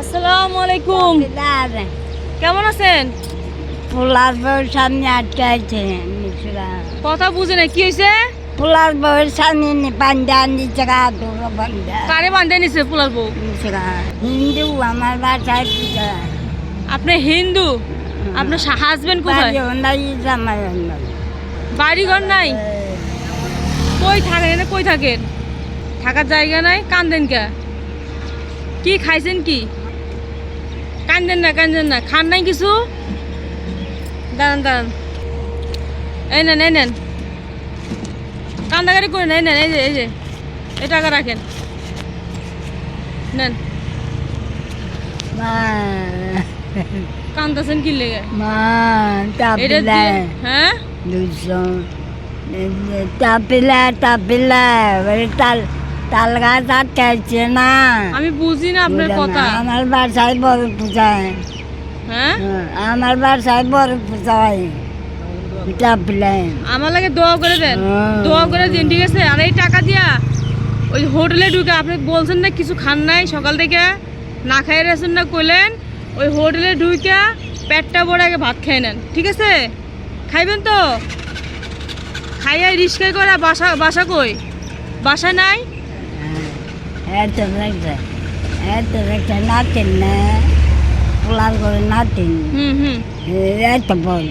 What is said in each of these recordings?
আসসালামু আলাইকুম। কেমন আছেন? পোলার বউর সামনে আটকাইছে নিচুরা কথা বুঝে না কি হয়েছে পোলার বউর সামনে পান্ডা নিচে গা দুটো পান্ডা। কারে বান্ধে নিছে পোলার বউ? নিচে হিন্দু আমার বাসায় পূজা। আপনি হিন্দু? আপনার হাজবেন্ড কোথায়? বাড়ি ঘর নাই? কই থাকেন কই থাকেন? থাকার জায়গা নাই কান্দেন কে? কি খাইছেন কি? কান্দেন না কান্দেন না। খান নাই কিছু? দাঁড়ান দাঁড়ান। এই নেন এই নেন। কান্দাকারি করে নেন নেন, এই যে এই যে। এই টাকা রাখেন। নেন। কান্দাছেন কি লেগে? হ্যাঁ? তাপিলা তাপিলা তাল গাছ আটকাইছে না। আমি বুঝি না আপনার কথা। আমার বাসায় বড় পূজা হ্যাঁ? হ্যাঁ, আমার বাসায় বড় পূজা হয় আমার লাগে দোয়া করে দেন। হ্যাঁ। দোয়া করে দিন ঠিক আছে? আর এই টাকা দিয়া ওই হোটেলে ঢুকে আপনি বলছেন না কিছু খান নাই সকাল থেকে? না খাই রেছেন না কইলেন ওই হোটেলে ঢুকে পেটটা বড় আগে ভাত খেয়ে নেন ঠিক আছে? খাইবেন তো? খাইয়া রিস্কায় করে বাসা বাসা কই? বাসা নাই? রাখছে এত রাখছে নাতিন না পোলার করে নাতিন হুম হুম এত বল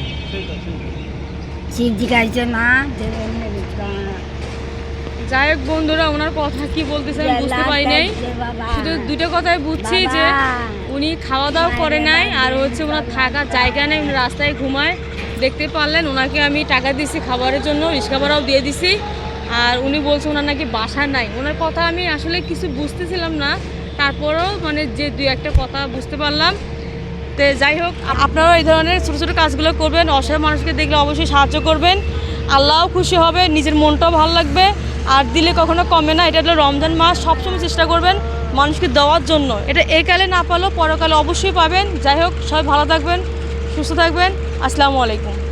সিজি খাইছে না যাই হোক বন্ধুরা ওনার কথা কি বলতেছে আমি বুঝতে পারি নাই শুধু দুটো কথাই বুঝছি যে উনি খাওয়া দাওয়া করে নাই আর হচ্ছে ওনার থাকার জায়গা নেই উনি রাস্তায় ঘুমায়। দেখতে পারলেন ওনাকে আমি টাকা দিছি খাবারের জন্য রিক্সা ভাড়াও দিয়ে দিছি। আর উনি বলছে ওনার নাকি বাসা নাই। ওনার কথা আমি আসলে কিছু বুঝতেছিলাম না। তারপরেও মানে যে দুই একটা কথা বুঝতে পারলাম। তো যাই হোক, আপনারাও এই ধরনের ছোটো ছোটো কাজগুলো করবেন, অসহায় মানুষকে দেখলে অবশ্যই সাহায্য করবেন। আল্লাহও খুশি হবে, নিজের মনটাও ভালো লাগবে। আর দিলে কখনো কমে না, এটা হলো রমজান মাস, সবসময় চেষ্টা করবেন মানুষকে দেওয়ার জন্য। এটা এই কালে না পারলেও পরকালে অবশ্যই পাবেন। যাই হোক, সবাই ভালো থাকবেন, সুস্থ থাকবেন। আসসালামু আলাইকুম।